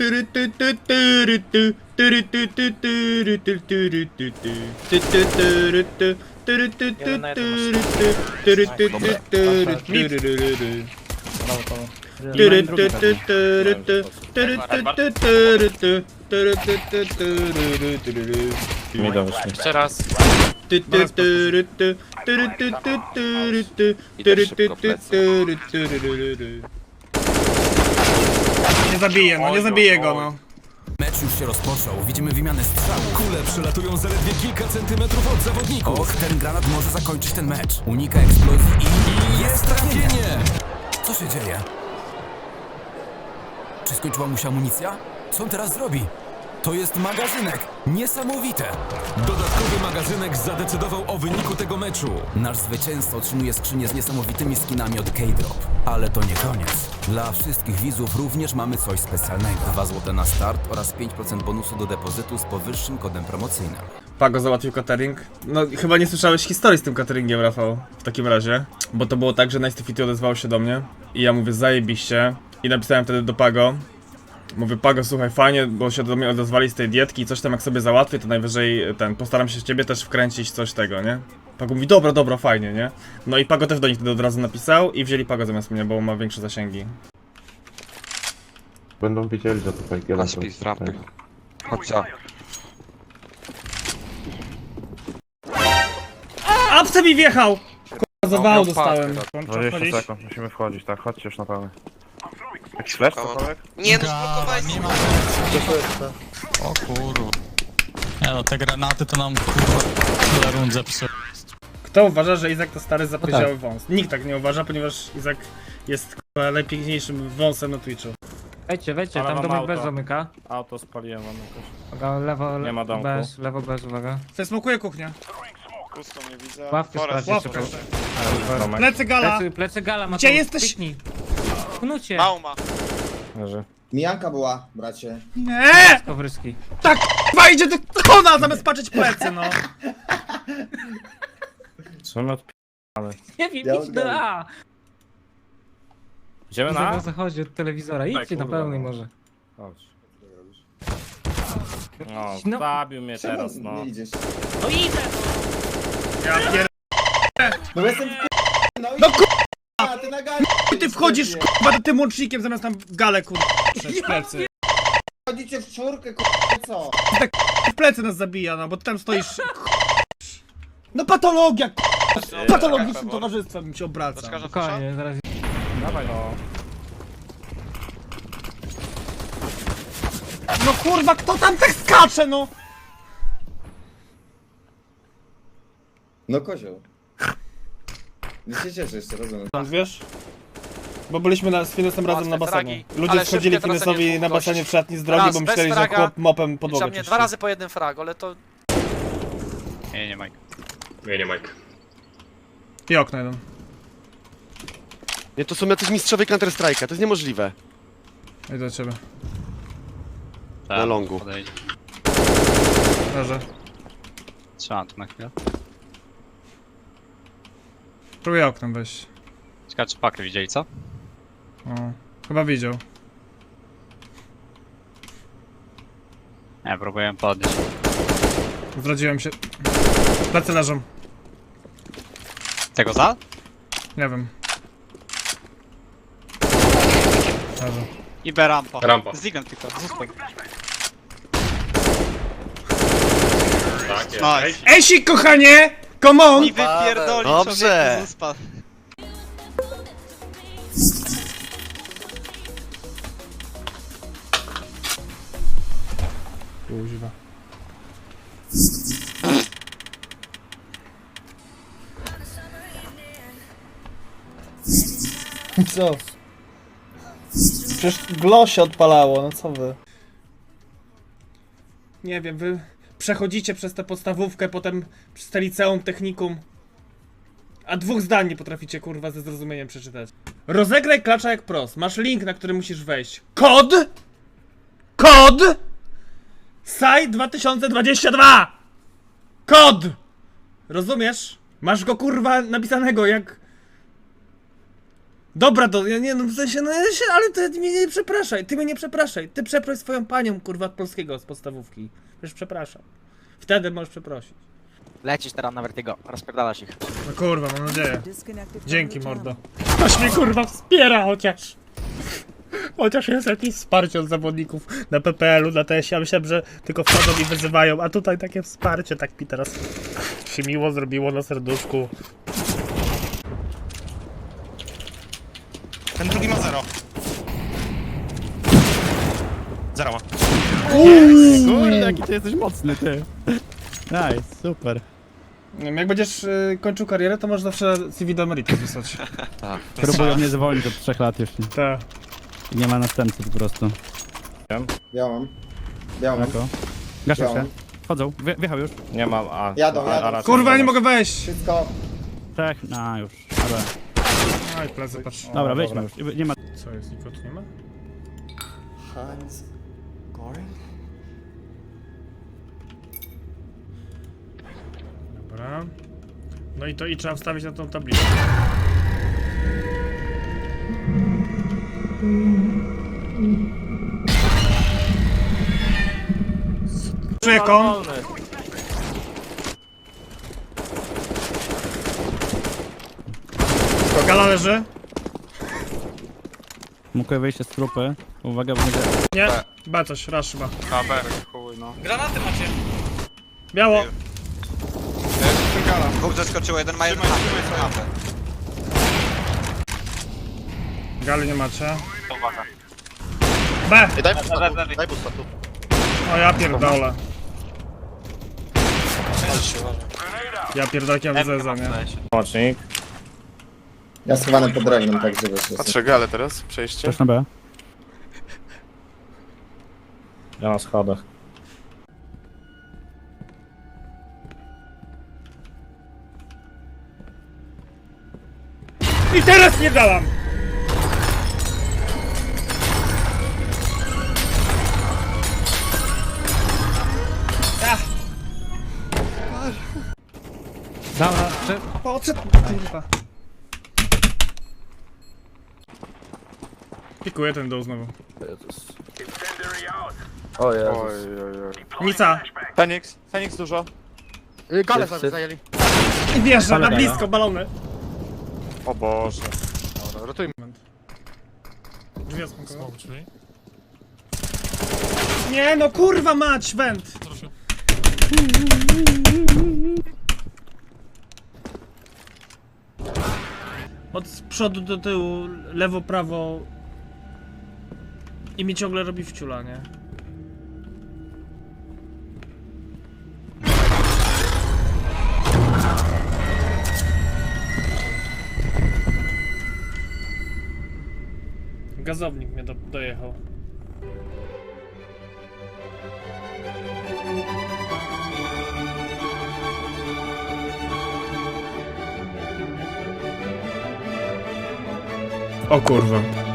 Tyry, ty, ty, tyry, ty, tyry, ty, ty, tyry, ty, tyry, ty, ty. Ty, ty, tyry, ty, tyry, ty, ty, Jeden na jeden tyry, ty, tyry, ty, ty, tyry, tyry, tyry, ty. Tyry, ty, ty, tyry, ty, tyry, ty, ty, tyry, ty, tyry, ty, ty, tyry, tyry, ty. Mi do wyszli. Jeszcze raz. Ty, ty, tyry, ty, tyry, ty, ty, tyry, ty, tyry, ty, ty, tyry, tyry, tyry, ty. Nie zabiję, no nie zabiję go, no. Mecz już się rozpoczął, widzimy wymianę strzałów. Kule przelatują zaledwie kilka centymetrów od zawodników. Och, ten granat może zakończyć ten mecz. Unika eksplozji i... Jest trafienie! Co się dzieje? Czy skończyła mu się amunicja? Co on teraz zrobi? To jest magazynek! Niesamowite! Dodatkowy magazynek zadecydował o wyniku tego meczu. Nasz zwycięzca otrzymuje skrzynię z niesamowitymi skinami od K-Drop. Ale to nie koniec. Dla wszystkich widzów również mamy coś specjalnego. 2 zł na start oraz 5% bonusu do depozytu z powyższym kodem promocyjnym. Pago załatwił catering. No chyba nie słyszałeś historii z tym cateringiem, Rafał, w takim razie. Bo to było tak, że Nice to odezwał się do mnie i ja mówię zajebiście. I napisałem wtedy do Pago. Mówię, Pago, słuchaj, fajnie, bo się do mnie odezwali z tej dietki i coś tam jak sobie załatwię, to najwyżej ten, postaram się z ciebie też wkręcić coś tego, nie? Pago mówi, dobra, dobra, fajnie, nie? No i Pago też do nich wtedy od razu napisał i wzięli Pago zamiast mnie, bo ma większe zasięgi. Będą wiedzieli, że tutaj Na śpi z rampy. Chodź za. Apsy mi wjechał! Kurwa, zawału dostałem. pakę, 20 sekund, musimy wchodzić, tak, chodźcie już na pełny. Jakiś flash, cokolwiek? Nie no, zblokowałeś nie ma. O kurwa. Nie no, te granaty to nam kurwa tyle rund zepsuły. Kto uważa, że Izak to stary zapyziały wąs? Nikt tak nie uważa, ponieważ Izak jest kurwa, najpiękniejszym wąsem na Twitchu. Wejdźcie, wejdźcie, Ale tam mam domek auto. bez zamyka. Auto spaliłem wam jakoś. Uwaga, lewo, Nie ma domku. bez, lewo bez, uwaga. Zesmokuję kuchnię. Pustą nie widzę. Ławkę Forest sprawdźcie szybko. Domek. Plecy gala! Plecy, plecy gala, ma Gdzie jesteś? Knucie! Bauma. Leży. Mijanka była, bracie. Nie! Kowryski. Tak kurwa idzie do kona zamiast patrzeć plecy, no. Co my od... Nie wiem, Ja idź do oddaję. A! Idziemy na? Zaraz zachodzi od telewizora, idźcie na kurwa, pełnej no. może. Chodź. No, No. zabił mnie Czemu teraz, no. nie idziesz? No idę! Ja pier... No jestem w no, No i- A, ty na gali. Ty wchodzisz kurwa tym łącznikiem zamiast tam w galę kurwa patrzeć plecy. Chodzicie w czwórkę, k***a, co? W plecy nas zabija, no bo ty tam stoisz... No patologia kurwa. Patologicznym towarzystwem mi się obraca. Spokojnie, zaraz Dawaj no. No kurwa, kto tam tak skacze, no? No kozioł. Nie się cieszę jeszcze, rozumiem. Wiesz? Bo byliśmy na, z Finesem razem na basenie. fragi. Ludzie Ale schodzili szybkie Finesowi na basenie w szatni z drogi, Raz, bo bez myśleli, że fraga. chłop mopem Trzeba podłogę mnie czyści. dwa razy po jednym fragu, ale to... Nie, nie Mike. I okno jeden. Nie, to są jacyś mistrzowie Counter Strike'a, to jest niemożliwe. Idę do ciebie. Na longu. Podejdzie. Leżę. Trzymam tu na chwilę. Próbuję oknem wejść. Ciekawe czy pakę widzieli, co? O, chyba widział. Nie, próbuję podnieść. Zdradziłem się. Plecy leżą. Tego za? Nie wiem. Leżą. I B rampa. Rampa. Z digam tylko, z uspem. Tak, Nice. Ejsik, kochanie! Come on! I wypierdoli Dobrze. człowieku z uspa. Kuźwa. Co? Przecież glo się odpalało, no co wy? Nie wiem, wy przechodzicie przez tę podstawówkę, potem przez te liceum, technikum. A dwóch zdań nie potraficie kurwa ze zrozumieniem przeczytać. Rozegraj klacza jak pros. Masz link, na który musisz wejść. Kod! Kod! SAI 2022! Kod! Rozumiesz? Masz go kurwa napisanego jak... Dobra, to ja nie, no w sensie, no ja się, ale ty mnie nie przepraszaj, ty mnie nie przepraszaj. Ty przeproś swoją panią, kurwa, od polskiego z podstawówki. Przecież przepraszam. Wtedy możesz przeprosić. Lecisz teraz na Vertigo, rozpierdalasz ich. No kurwa, mam nadzieję. Dzięki, mordo. Ktoś mnie kurwa wspiera chociaż. Chociaż jest jakieś wsparcie od zawodników na PPL-u, na TS. Ja myślałem, że tylko wchodzą i wyzywają, a tutaj takie wsparcie, tak mi teraz się miło zrobiło na serduszku. Ten drugi ma zero. Zero ma. Kurde, jaki ty jesteś mocny, ty. Nice, super. Nie wiem, Jak będziesz y, kończył karierę, to możesz zawsze CV do emerytu wysłać. Próbują mnie zwolnić od trzech lat już. Tak. Nie ma następcy po prostu. Białam. Białam. Jako. Gaszę się. Wchodzą, Wje, wjechał już. Nie mam A. Jadą, A- jadą. a raczej Kurwa, nie mogę wejść! Wszystko. Trzech, a już. Dobra, Aj, plecy, patrz. dobra wyjdźmy już. Nie ma. Co jest, nikogo tu nie ma? Hans Goring? Dobra. No i to i trzeba wstawić na tą tablicę. Czekam. Gala leży? Mógł wyjść z trupy. Uwaga, bo będzie... Nie? Ba coś, raz chyba. Granaty macie. Biało. Dwóch zeskoczyło, jeden ma jeden Gali nie macie. B! Daj busta tu, daj busta tu. O ja pierdolę. Ja pierdolę, ja widzę za nie. Łącznik. Ja schowany pod drewnem, tak żeby się... Patrzę galę teraz, przejście. Też na B. Ja na schodach. I teraz nie dałam! Dobra, czy... Podszedł, kurwa. Pikuję ten dół znowu. Oj, oj, oj. Nica. Fenix, Fenix dużo. Galę zajęli. I wjeżdża na blisko, balony. O Boże. Dobra, rotujmy. Drzwi osmokowe. Nie no, kurwa mać, węd! Od przodu do tyłu, lewo, prawo. I mi ciągle robi wciula, nie? Gazownik mnie do, dojechał. O kurwa.